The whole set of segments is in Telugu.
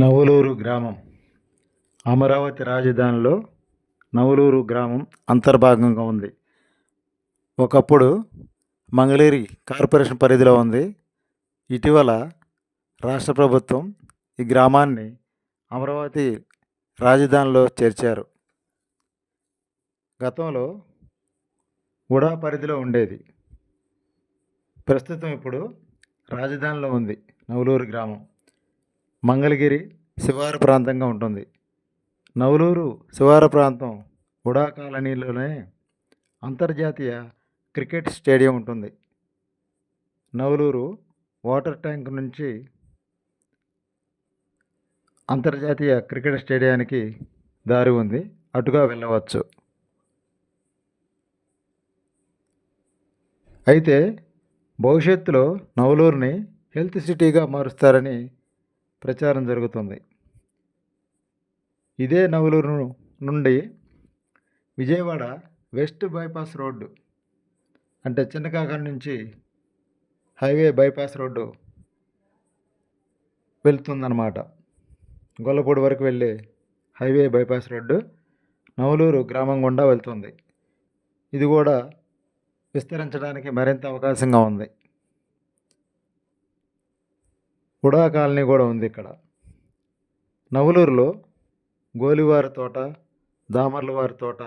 నవలూరు గ్రామం. అమరావతి రాజధానిలో నవలూరు గ్రామం అంతర్భాగంగా ఉంది. ఒకప్పుడు మంగళగిరి కార్పొరేషన్ పరిధిలో ఉంది. ఇటీవల రాష్ట్ర ప్రభుత్వం ఈ గ్రామాన్ని అమరావతి రాజధానిలో చేర్చారు. గతంలో ఉడా పరిధిలో ఉండేది. ప్రస్తుతం ఇప్పుడు రాజధానిలో ఉంది నవలూరు గ్రామం. మంగళగిరి శివారు ప్రాంతంగా ఉంటుంది. నవలూరు శివార ప్రాంతం ఉడా కాలనీలోనే అంతర్జాతీయ క్రికెట్ స్టేడియం ఉంటుంది. నవలూరు వాటర్ ట్యాంక్ నుంచి అంతర్జాతీయ క్రికెట్ స్టేడియానికి దారి ఉంది. అటుగా వెళ్ళవచ్చు. అయితే భవిష్యత్తులో నవలూరుని హెల్త్ సిటీగా మారుస్తారని ప్రచారం జరుగుతుంది. ఇదే నవలూరు నుండి విజయవాడ వెస్ట్ బైపాస్ రోడ్డు అంటే చిన్నకాకాని నుంచి హైవే బైపాస్ రోడ్డు వెళ్తుందన్నమాట. గొల్లపూడి వరకు వెళ్ళే హైవే బైపాస్ రోడ్డు నవలూరు గ్రామం గుండా వెళ్తుంది. ఇది కూడా విస్తరించడానికి మరింత అవకాశంగా ఉంది. హుడా కాలనీ కూడా ఉంది ఇక్కడ. నవలూరులో గోలివారి తోట దామర్లవారి తోట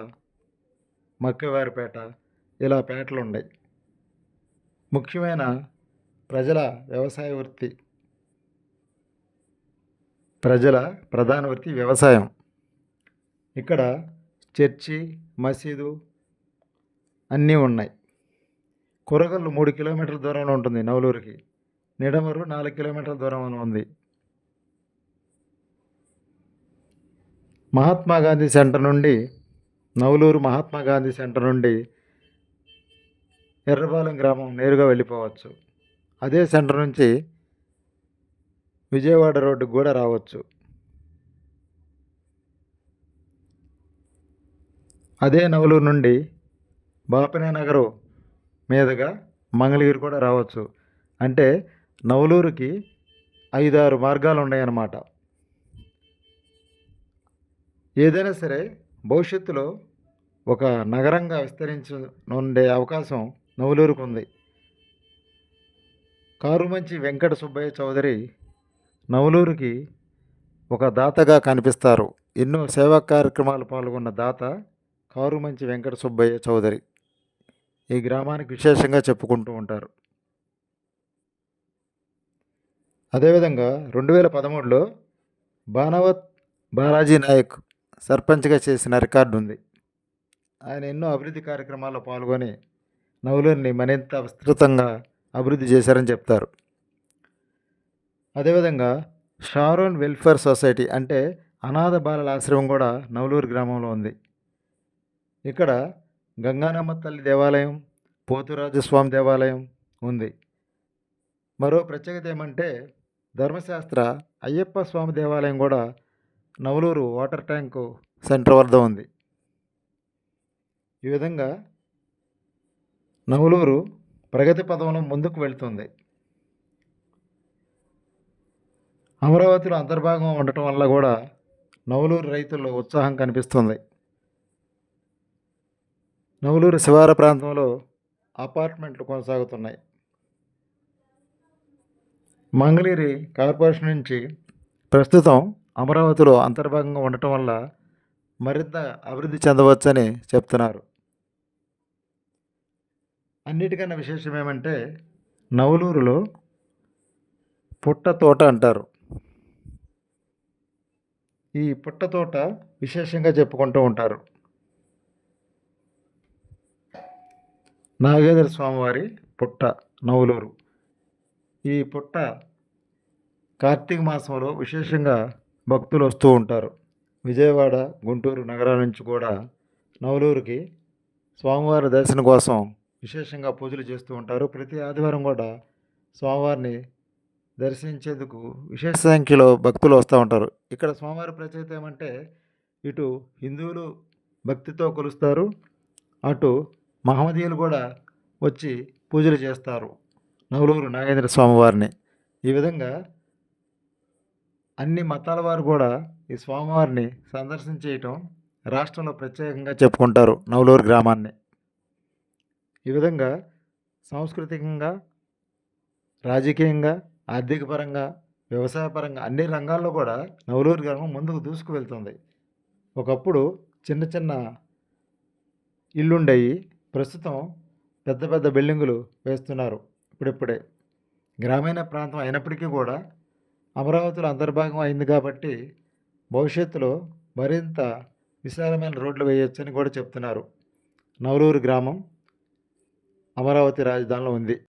మక్కవారిపేట ఇలా పేటలు ఉన్నాయి. ముఖ్యమైన ప్రజల వ్యవసాయ వృత్తి ప్రజల ప్రధాన వృత్తి వ్యవసాయం. ఇక్కడ చర్చి మసీదు అన్నీ ఉన్నాయి. కూరగల్లు మూడు కిలోమీటర్ల దూరంలో ఉంటుంది నవలూరుకి. నిడమరు నాలుగు కిలోమీటర్ల దూరం ఉంది. మహాత్మా గాంధీ సెంటర్ నుండి నవలూరు మహాత్మా గాంధీ సెంటర్ నుండి ఎర్రబాలెం గ్రామం నేరుగా వెళ్ళిపోవచ్చు. అదే సెంటర్ నుంచి విజయవాడ రోడ్డుకు కూడా రావచ్చు. అదే నవలూరు నుండి బాపనే నగరు మీదుగా మంగళగిరి కూడా రావచ్చు. అంటే నవలూరుకి ఐదారు మార్గాలు ఉన్నాయన్నమాట. ఏదైనా సరే భవిష్యత్తులో ఒక నగరంగా విస్తరించి ఉండే అవకాశం నవలూరుకు ఉంది. కారుమంచి వెంకట సుబ్బయ్య చౌదరి నవలూరుకి ఒక దాతగా కనిపిస్తారు. ఎన్నో సేవా కార్యక్రమాలు పాల్గొన్న దాత కారుమంచి వెంకట సుబ్బయ్య చౌదరి. ఈ గ్రామానికి విశేషంగా చెప్పుకుంటూ ఉంటారు. అదేవిధంగా రెండు వేల పదమూడులో బానవత్ బాలాజీ నాయక్ సర్పంచ్గా చేసిన రికార్డు ఉంది. ఆయన ఎన్నో అభివృద్ధి కార్యక్రమాల్లో పాల్గొని నవలూరిని మరింత విస్తృతంగా అభివృద్ధి చేశారని చెప్తారు. అదేవిధంగా షారోన్ వెల్ఫేర్ సొసైటీ అంటే అనాథ బాలల ఆశ్రమం కూడా నవలూరు గ్రామంలో ఉంది. ఇక్కడ గంగానమ్మ తల్లి దేవాలయం పోతురాజు స్వామి దేవాలయం ఉంది. మరో ప్రత్యేకత ఏమంటే ధర్మశాస్త్ర అయ్యప్ప స్వామి దేవాలయం కూడా నవలూరు వాటర్ ట్యాంకు సెంటర్ వద్ద ఉంది. ఈ విధంగా నవలూరు ప్రగతి పదంలో ముందుకు వెళ్తుంది. అమరావతిలో అంతర్భాగం ఉండటం వల్ల కూడా నవలూరు రైతుల్లో ఉత్సాహం కనిపిస్తుంది. నవలూరు శివార ప్రాంతంలో అపార్ట్మెంట్లు కొనసాగుతున్నాయి. మంగళగిరి కార్పొరేషన్ నుంచి ప్రస్తుతం అమరావతిలో అంతర్భాగంగా ఉండటం వల్ల మరింత అభివృద్ధి చెందవచ్చని చెప్తున్నారు. అన్నిటికన్నా విశేషం ఏమంటే నవలూరులో పుట్ట తోట అంటారు. ఈ పుట్ట తోట విశేషంగా చెప్పుకుంటూ ఉంటారు. నాగేంద్ర స్వామివారి పుట్ట నవలూరు. ఈ పుట్ట కార్తీక మాసంలో విశేషంగా భక్తులు వస్తూ ఉంటారు. విజయవాడ గుంటూరు నగరాల నుంచి కూడా నవలూరుకి స్వామివారి దర్శనం కోసం విశేషంగా పూజలు చేస్తూ ఉంటారు. ప్రతి ఆదివారం కూడా స్వామివారిని దర్శించేందుకు విశేష సంఖ్యలో భక్తులు వస్తూ ఉంటారు. ఇక్కడ స్వామివారి ప్రత్యేకత ఏమంటే ఇటు హిందువులు భక్తితో కొలుస్తారు అటు మహమ్మదీయులు కూడా వచ్చి పూజలు చేస్తారు. నవలూరు నాగేంద్ర స్వామివారిని. ఈ విధంగా అన్ని మతాల వారు కూడా ఈ స్వామివారిని సందర్శించేయటం రాష్ట్రంలో ప్రత్యేకంగా చెప్పుకుంటారు నవలూరు గ్రామాన్ని. ఈ విధంగా సాంస్కృతికంగా రాజకీయంగా ఆర్థికపరంగా వ్యవసాయపరంగా అన్ని రంగాల్లో కూడా నవలూరు గ్రామం ముందుకు దూసుకు వెళ్తుంది ఒకప్పుడు చిన్న చిన్న ఇల్లుండయి ప్రస్తుతం పెద్ద పెద్ద బిల్డింగులు వేస్తున్నారు ఇప్పుడిప్పుడే. గ్రామీణ ప్రాంతం అయినప్పటికీ కూడా అమరావతిలో అంతర్భాగం అయింది కాబట్టి భవిష్యత్తులో మరింత విశాలమైన రోడ్లు వేయొచ్చని కూడా చెప్తున్నారు. నవలూరు గ్రామం అమరావతి రాజధానిలో ఉంది.